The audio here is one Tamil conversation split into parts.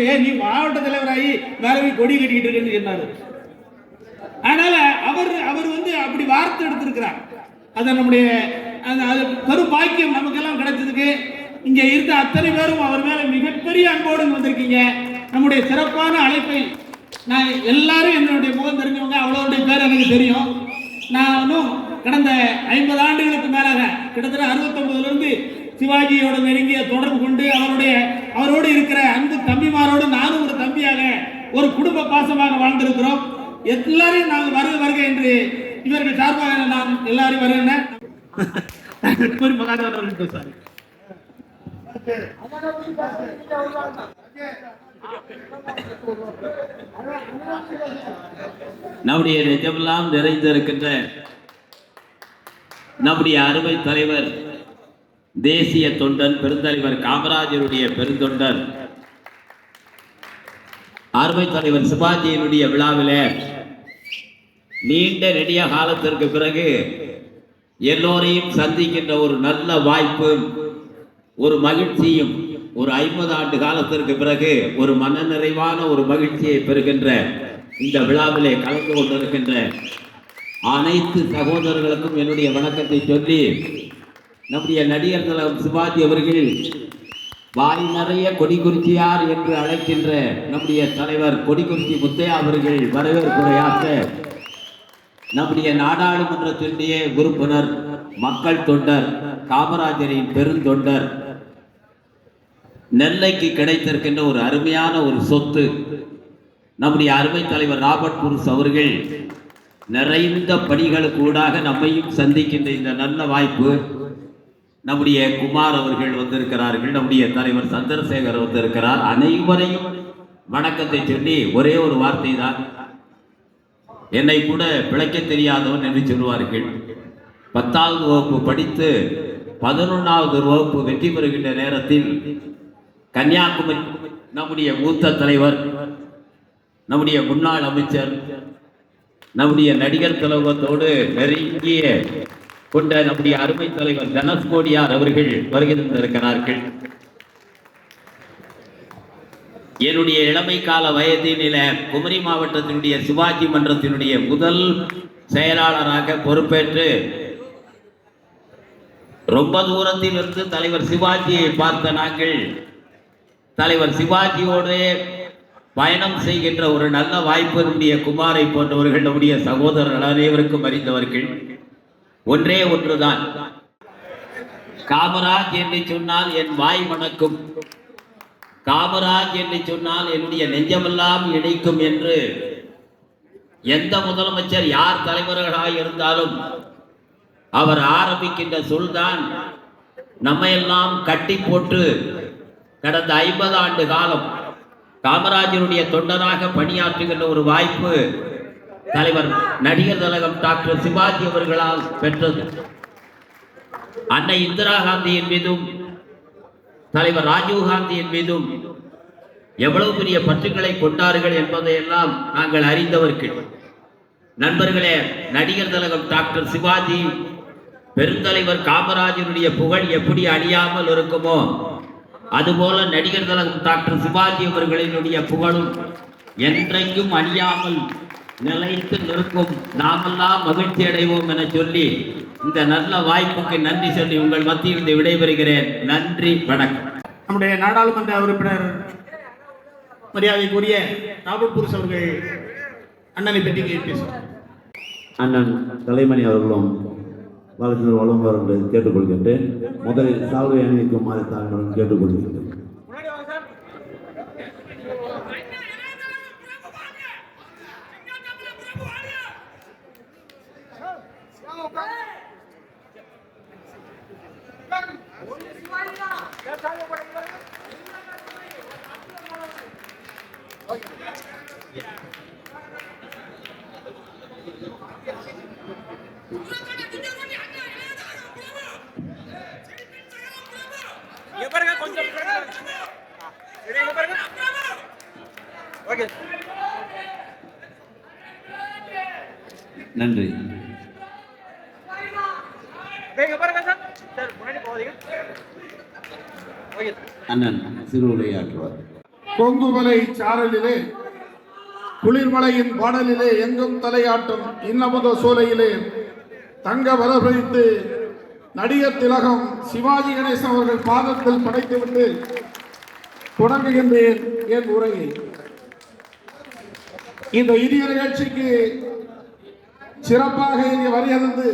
அண்ணனே ஏன் நீ மாவட்ட தலைவராகி மேலவே கொடி கட்டிக்கிட்டு இருக்கேன்னு சொன்னாரு. அதனால அவர் அவர் வந்து அப்படி வார்த்தை எடுத்திருக்கிறார். அதை நம்முடைய அந்த அது பெரும் பாக்கியம் நமக்கெல்லாம் கிடைச்சதுக்கு. இங்க இருந்த அத்தனை பேரும் அவர் மேல மிகப்பெரிய அன்போடு வந்திருக்கீங்க. நம்முடைய சிறப்பான அழைப்பை நான் எல்லாரும் என்னுடைய முகம் தெரிஞ்சவங்க அவ்வளோடைய பேர் எனக்கு தெரியும். நானும் கடந்த ஐம்பது ஆண்டுகளுக்கு மேலாக கிட்டத்தட்ட அறுபத்தொன்பதுல இருந்து சிவாஜியோட நெருங்கிய தொடர்பு கொண்டு அவருடைய ஒரு குடும்ப பாசமாக வாழ்ந்திருக்கிறோம். எல்லாரையும் நாங்கள் வருக வருக என்று இவர்கள் சார்பாக நான் எல்லாரையும் வருகிறேன் ஒரு நம்முடைய நிஜமெல்லாம் நிறைந்திருக்கின்ற நம்முடைய அருமை தலைவர் தேசிய தொண்டன் பெருந்தலைவர் காமராஜருடைய பெருந்தொண்டர் அருமை தலைவர் சிவாஜியினுடைய விழாவில் நீண்ட நெடிய காலத்திற்கு பிறகு எல்லோரையும் சந்திக்கின்ற ஒரு நல்ல வாய்ப்பும் ஒரு மகிழ்ச்சியும் ஒரு ஐம்பது ஆண்டு காலத்திற்கு பிறகு ஒரு மன நிறைவான ஒரு மகிழ்ச்சியை பெறுகின்ற இந்த விழாவிலே கலந்து கொண்டிருக்கின்ற அனைத்து சகோதரர்களுக்கும் என்னுடைய வணக்கத்தை சொல்லி நம்முடைய நடிகர் தலைவர் சிவாஜி அவர்கள் வாய் நிறைய கொடிக்குறிச்சியார் என்று அழைக்கின்ற நம்முடைய தலைவர் கொடிக்குறிச்சி முத்தையா அவர்கள் வரவேற்புரையாற்ற நம்முடைய நாடாளுமன்றத்தினுடைய உறுப்பினர் மக்கள் தொண்டர் காமராஜரின் பெருந்தொண்டர் நெல்லைக்கு கிடைத்திருக்கின்ற ஒரு அருமையான ஒரு சொத்து நம்முடைய அருமை தலைவர் ராபர்ட் புருஷ் அவர்கள் நிறைந்த பணிகளுக்கு ஊடாக நம்மையும் சந்திக்கின்ற இந்த நல்ல வாய்ப்பு நம்முடைய குமார் அவர்கள் வந்திருக்கிறார்கள் நம்முடைய தலைவர் சந்திரசேகர் வந்திருக்கிறார். அனைவரையும் வணக்கத்தை சொல்லி ஒரே ஒரு வார்த்தை தான் என்னை கூட பிழைக்க தெரியாதவன் என்று சொல்வார்கள் பத்தாவது வகுப்பு படித்து பதினொன்றாவது வகுப்பு வெற்றி பெறுகின்ற நேரத்தில் கன்னியாகுமரி நம்முடைய மூத்த தலைவர் நம்முடைய முன்னாள் அமைச்சர் நம்முடைய நடிகர் தலைவத்தோடு நெருங்கிய கொண்ட நம்முடைய அருமை தலைவர் தனஸ்கோடியார் அவர்கள் வருகை தந்திருக்கிறார்கள் என்னுடைய இளமை கால வயதினில குமரி மாவட்டத்தினுடைய சிவாஜி மன்றத்தினுடைய முதல் செயலாளராக பொறுப்பேற்று ரொம்ப தூரத்தில் இருந்து தலைவர் சிவாஜியை பார்த்த நாங்கள் தலைவர் சிவாஜியோடு பயணம் செய்கின்ற ஒரு நல்ல வாய்ப்பு நம்முடைய குமாரை போன்றவர்கள் நம்முடைய சகோதரர் அனைவருக்கும் அறிந்தவர்கள். ஒன்றே ஒன்றுதான். காமராஜ் என்று சொன்னால் என் வாய் மணக்கும். காமராஜ் என்று சொன்னால் என்னுடைய நெஞ்சமெல்லாம் இணைக்கும் என்று எந்த முதலமைச்சர் யார் தலைவர்களாக இருந்தாலும் அவர் ஆரம்பிக்கின்ற சொல்தான் நம்மையெல்லாம் கட்டி போட்டு கடந்த ஐம்பது ஆண்டு காலம் காமராஜருடைய தொண்டராக பணியாற்றுகின்ற ஒரு வாய்ப்பு தலைவர் நடிகர் திலகம் டாக்டர் சிவாஜி அவர்களால் பெற்றது. அன்னை இந்திரா காந்தியின் மீதும் தலைவர் ராஜீவ் காந்தியின் மீதும் எவ்வளவு பெரிய பற்றுக்களை கொண்டார்கள் என்பதையெல்லாம் நாங்கள் அறிந்தவர்கள். நண்பர்களே நடிகர் திலகம் டாக்டர் சிவாஜி பெருந்தலைவர் காமராஜருடைய புகழ் எப்படி அழியாமல் இருக்குமோ அதுபோல நடிகர் திலகம் டாக்டர் சிவாஜி அவர்களினுடைய புகழும் என்றைக்கும் அழியாமல் நிலைத்து நிற்கும். நாமெல்லாம் மகிழ்ச்சி அடைவோம் என சொல்லி இந்த நல்ல வாய்ப்புக்கு நன்றி சொல்லி உங்கள் மத்தியில் இருந்து விடைபெறுகிறேன். நன்றி வணக்கம். நம்முடைய நாடாளுமன்ற உறுப்பினர் மரியாதைக்குரிய ராபர்ட் புருஷ் அவர்கள் அண்ணனை பற்றி பேசுவார் அண்ணன் கலைமணி அவர்களும் வாழ்க்கை வழங்குவார் என்று கேட்டுக்கொள்கின்றேன். முதலில் சால்வை அணிவிக்குமாறு தாங்களும் கேட்டுக்கொள்கின்றேன் நன்றி. அண்ணன் சிறு உரையாற்றுவார் கொங்குமலை சாரலிலே குளிர்மலையின் பாடலிலே எங்கும் தலையாட்டும் இன்னமுத சோலையிலே தங்க வரவழைத்து நடிகர் திலகம் சிவாஜி கணேசன் அவர்கள் பாதத்தில் படைத்துவிட்டு தொடங்குகின்றேன் என் உரையை. இந்த இனிய நிகழ்ச்சிக்கு சிறப்பாக இங்கே வரியதந்து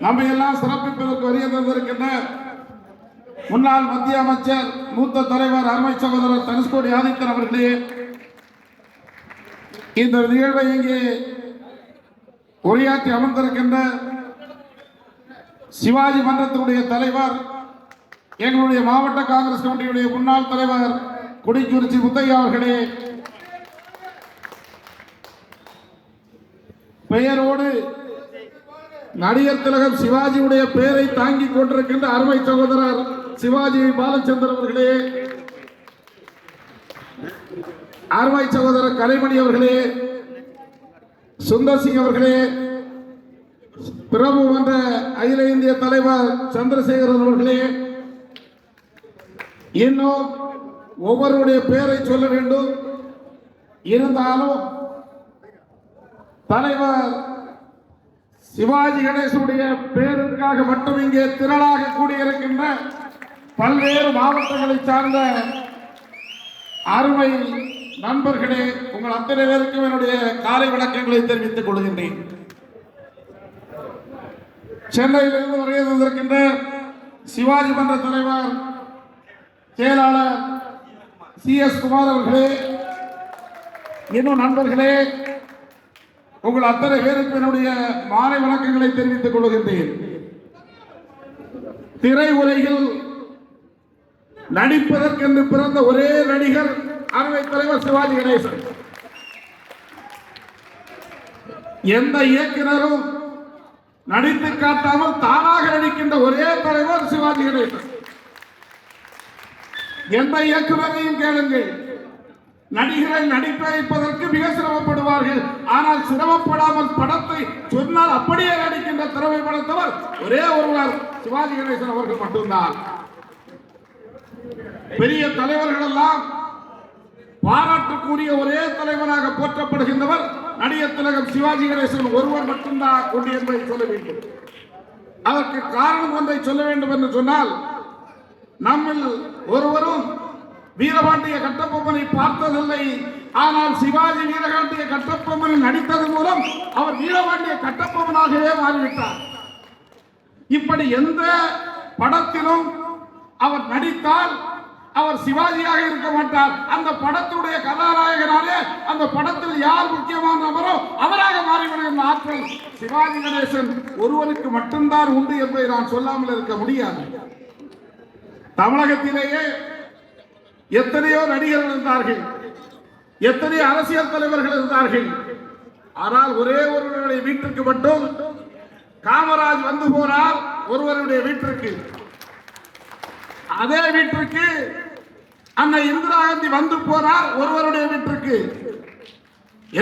நம்ம எல்லாம் சிறப்பிப்பதற்கு வரியதந்திருக்கின்ற முன்னாள் மத்திய அமைச்சர் மூத்த தலைவர் அருமை சகோதரர் தனுஷ்கோடி ஆதித்தன் அவர்களே இந்த நிகழ்வை இங்கே உரையாற்றி அமர்ந்திருக்கின்ற சிவாஜி மன்றத்தினுடைய தலைவர் எங்களுடைய மாவட்ட காங்கிரஸ் கமிட்டியுடைய முன்னாள் தலைவர் கொடிக்குறிச்சி முத்தையா அவர்களே பெயரோடு நடிகர் திலகம் சிவாஜியுடைய பெயரை தாங்கிக் கொண்டிருக்கின்ற அருமை சகோதரர் சிவாஜி பாலச்சந்திரன் அவர்களே அருமை சகோதரர் கலைமணி அவர்களே சுந்தர் சிங் அவர்களே பிரபு என்ற அகில இந்திய தலைவர் சந்திரசேகரன் அவர்களே இன்னும் ஒவ்வொருடைய பெயரை சொல்ல வேண்டும். இருந்தாலும் தலைவர் சிவாஜி கணேசனுடைய பேருக்காக மட்டும் இங்கே திரளாக கூடியிருக்கின்ற பல்வேறு மாவட்டங்களை சார்ந்த அருமை நண்பர்களே உங்கள் அத்தனை பேருக்கும் என்னுடைய காலை வணக்கங்களை தெரிவித்துக் கொள்கின்றேன். சென்னையிலிருந்து வருகை தந்திருக்கின்ற சிவாஜி மன்ற தலைவர் செயலாளர் சி எஸ் குமார் அவர்களே இன்னும் நண்பர்களே உங்கள் அத்தனை பேருக்கு என்னுடைய மாலை வணக்கங்களை தெரிவித்துக் கொள்கின்றேன். திரை உலகில் நடிப்பதற்கென்று பிறந்த ஒரே நடிகர் அருமை தலைவர் சிவாஜி கணேசன். எந்த இயக்குனரும் நடித்து காட்டாமல் தானாக நடிக்கின்ற ஒரே தலைவர் சிவாஜி கணேசன். எந்த இயக்குவதையும் கேளுங்கள். நடிகரை நடிக்க வைப்பதற்கு மிக சிரமப்படுவார்கள். ஆனால் சிரமப்படாமல் படத்தை சொன்னால் அப்படியே நடிக்கின்ற திறமை படைத்தவர் ஒரே ஒருவர் சிவாஜி கணேசன் அவர்கள் மட்டும்தான். பெரிய தலைவர்கள் எல்லாம் பாராட்டக்கூடிய ஒரே தலைவராக போற்றப்படுகின்றவர் நடிகர் திலகம் சிவாஜி கணேசன் ஒருவர் மட்டும்தான் கொண்டு என்பதை சொல்ல வேண்டும். அதற்கு காரணம் ஒன்றை சொல்ல வேண்டும் என்று சொன்னால் நம்மில் ஒருவரும் வீரபாண்டிய கட்டபொம்மனை பார்த்ததில்லை. ஆனால் சிவாஜி வீரகாண்டிய கட்டப்பொம்மனை நடித்தது மூலம் அவர் வீரபாண்டிய கட்டபொம்மனாகவே மாறிவிட்டார். இப்படி எந்த படத்திலும் அவர் நடித்தால் அவர் சிவாஜியாக இருக்க மாட்டார். அந்த படத்துடைய கதாநாயகனாலே அந்த படத்தில் யார் முக்கியமானவரோ அவராக மாறிவிடுகின்ற ஆற்றல் சிவாஜி கணேசன் ஒருவருக்கு மட்டும்தான் உண்டு என்பதை நான் சொல்லாமல் இருக்க முடியாது. தமிழகத்திலேயே எத்தனையோ நடிகர்கள் இருந்தார்கள். எத்தனையோ அரசியல் தலைவர்கள் இருந்தார்கள். ஆனால் ஒரே ஒருவருடைய வீட்டிற்கு மட்டும் காமராஜ் வந்து போனார் ஒருவருடைய வீட்டிற்கு. அதே வீட்டிற்கு அன்னை இந்திரா காந்தி வந்து போனார் ஒருவருடைய வீட்டிற்கு.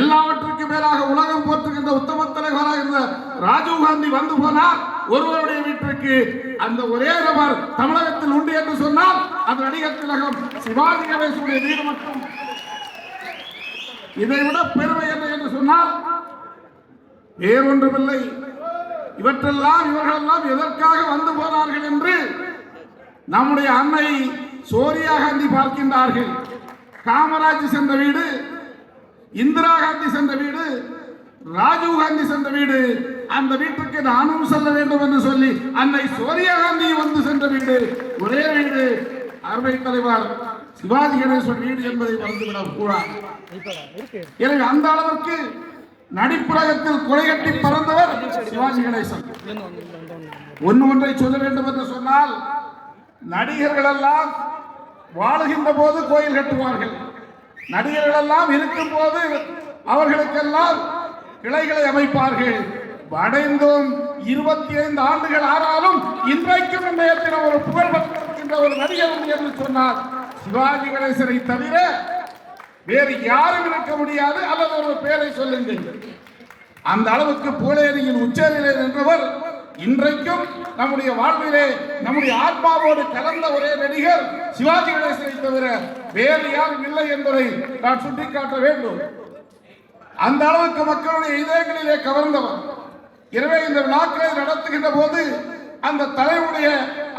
எல்லாவற்றுக்கும் மேலாக உலகம் போற்றுகின்ற உத்தம தலைவராக இருந்த ராஜீவ் காந்தி வந்து போனார் ஒருவருடைய வீட்டிற்கு அந்த ஒரே நபர் தமிழகத்தில் உண்டு என்று சொன்னால் அது நடிகர் திலகம் சிவாஜி கணேசனுடைய வீடு மட்டும். இதை விட பெருமை என்ன என்று சொன்னால் வேறொன்றுமில்லை. இவற்றெல்லாம் இவர்களெல்லாம் எதற்காக வந்து போனார்கள் என்று நம்முடைய அன்னை சோனியா காந்தி பார்க்கின்றார்கள். காமராஜ் சென்ற வீடு இந்திரா காந்தி சென்ற வீடு ராஜீவ் காந்தி சென்ற வீடு அந்த வீட்டுக்கு நானும் செல்ல வேண்டும் என்று சொல்லி அன்னை சோனியா காந்தி வந்து சென்ற வீடு ஒரே வீடு அருமை தலைவர் சிவாஜி கணேசன் வீடு என்பதை மறந்துவிடக் கூடாது எனவே அந்த அளவிற்கு நடிப்புலகத்தில் கொலைகட்டி பறந்தவர் சிவாஜி கணேசன். ஒன்று ஒன்றை சொல்ல வேண்டும் என்று சொன்னால் நடிகர்கள் எல்லாம் வாழுகின்ற போது கோயில் கட்டுவார்கள். நடிகர்கள் எல்லாம் இருக்கும் போது அவர்களுக்கெல்லாம் கிளைகளை அமைப்பார்கள். வடைந்தோம் இருபத்தி ஐந்து ஆண்டுகள் ஆனாலும் இன்றைக்கும் இன்றைய தினம் ஒரு புகழ் பெற்றிருக்கின்ற ஒரு நடிகர் என்று சொன்னார் சிவாஜி கணேசனை தவிர வேறு யாரும் இருக்க முடியாது. அல்லது ஒரு பெயரை சொல்லுங்கள். அந்த அளவுக்கு புகழேரியின் உச்சநிலை நின்றவர் இன்றைக்கும் நம்முடைய வாழ்விலே நம்முடைய ஆத்மாவோடு கலந்த ஒரே நடிகர் சிவாஜி கணேசனை தவிர வேறு யாரும் இல்லை என்பதை நான் சுட்டிக்காட்ட வேண்டும். அந்த அளவுக்கு மக்களுடைய இதயங்களிலே கவர்ந்தவர். எனவே இந்த விழாக்களை நடத்துகின்ற போது அந்த தலைவுடைய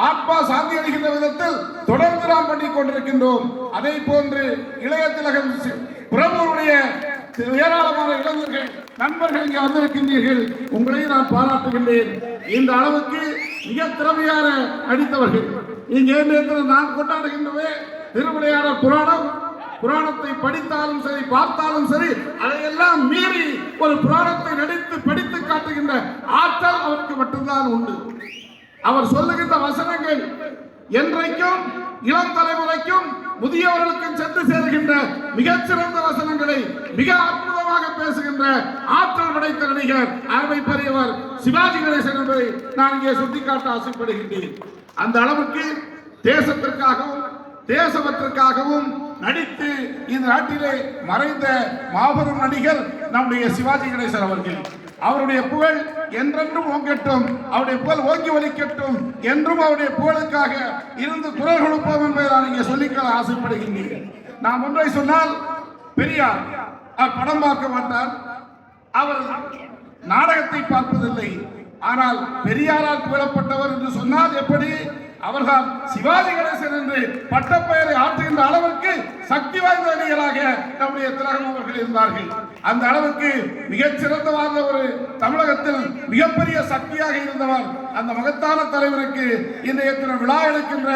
ஆத்மா சாந்தி அடைகின்ற விதத்தில் தொடர்ந்து நாம் பண்ணிக் கொண்டிருக்கின்றோம். அதே போன்று இளைய திலகம் பிரபுடைய ஏராளமான இளைஞர்கள் நண்பர்கள் இங்கே வந்திருக்கின்றீர்கள். உங்களை நான் பாராட்டுகின்றேன். இந்த அளவுக்கு மிக திறமையான நடித்தவர்கள். இங்கே நான் கொண்டாடுகின்றவே திருவிளையாடல் புராணம். புராணத்தை படித்தாலும் சரி பார்த்தாலும் சரி அதையெல்லாம் மீறி ஒரு புராணத்தை நடித்து படித்து காட்டுகின்ற ஆற்றல் அவருக்கு மட்டும்தான் உண்டு. அவர் சொல்லுகின்ற வசனங்கள் என்றைக்கும் இளம் தலைமுறைக்கும் முதியவர்களுக்கும் சென்று சேர்கின்ற மிகச்சிறந்த வசனங்களை மிக அற்புதமாக பேசுகின்ற ஆற்றல் படைத்த நடிகர் அருமை பெரியவர் சிவாஜி கணேசன் என்பதை நான் இங்கே சுட்டிக்காட்ட ஆசைப்படுகின்றேன். அந்த அளவுக்கு தேசத்திற்காகவும் தேசவத்திற்காகவும் நடித்து இந்த நாட்டிலே மறைந்த மாபெரும் நடிகர் நம்முடைய சிவாஜி கணேசன் அவர்கள். அவருடைய புகழ் என்றென்றும் ஓங்கட்டும். அவருடைய புகழ் ஓங்கி ஒலிக்கட்டும். என்றும் அவருடைய புகழுக்காக இருந்து குரல் கொடுப்போம் என்பதை நான் இங்கே சொல்லிக்கொள்ள ஆசைப்படுகின்றேன் நான் ஒன்றை சொன்னால் பெரியார் அவர் படம் பார்க்க மாட்டார். அவர் நாடகத்தை பார்ப்பதில்லை. ஆனால் பெரியாரால் புகழப்பட்டவர் என்று சொன்னால் எப்படி? அவர்தான் சிவாஜி கணேசன் என்று பட்டப்பெயரை ஆற்றுகின்ற அளவிற்கு சக்தி வாய்ந்த அணிகளாக நம்முடைய திலகம் அவர்கள் இருந்தார்கள். அந்த அளவுக்கு மிகச்சிறந்த வாழ்ந்த ஒரு தமிழகத்தில் மிகப்பெரிய சக்தியாக இருந்தவர் அந்த மகத்தான தலைவருக்கு இன்றைய தினம் விழா எடுக்கின்ற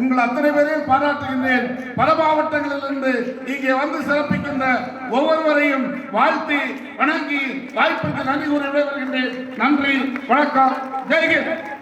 உங்கள் அத்தனை பேரையும் பாராட்டுகின்றேன். பல மாவட்டங்களிலிருந்து இங்கே வந்து சிறப்பிக்கின்ற ஒவ்வொருவரையும் வாழ்த்தி வணங்கி வாய்ப்புக்கு நன்றி கூற விடைபெறுகின்றேன். நன்றி வணக்கம் ஜெய்ஹிந்த்.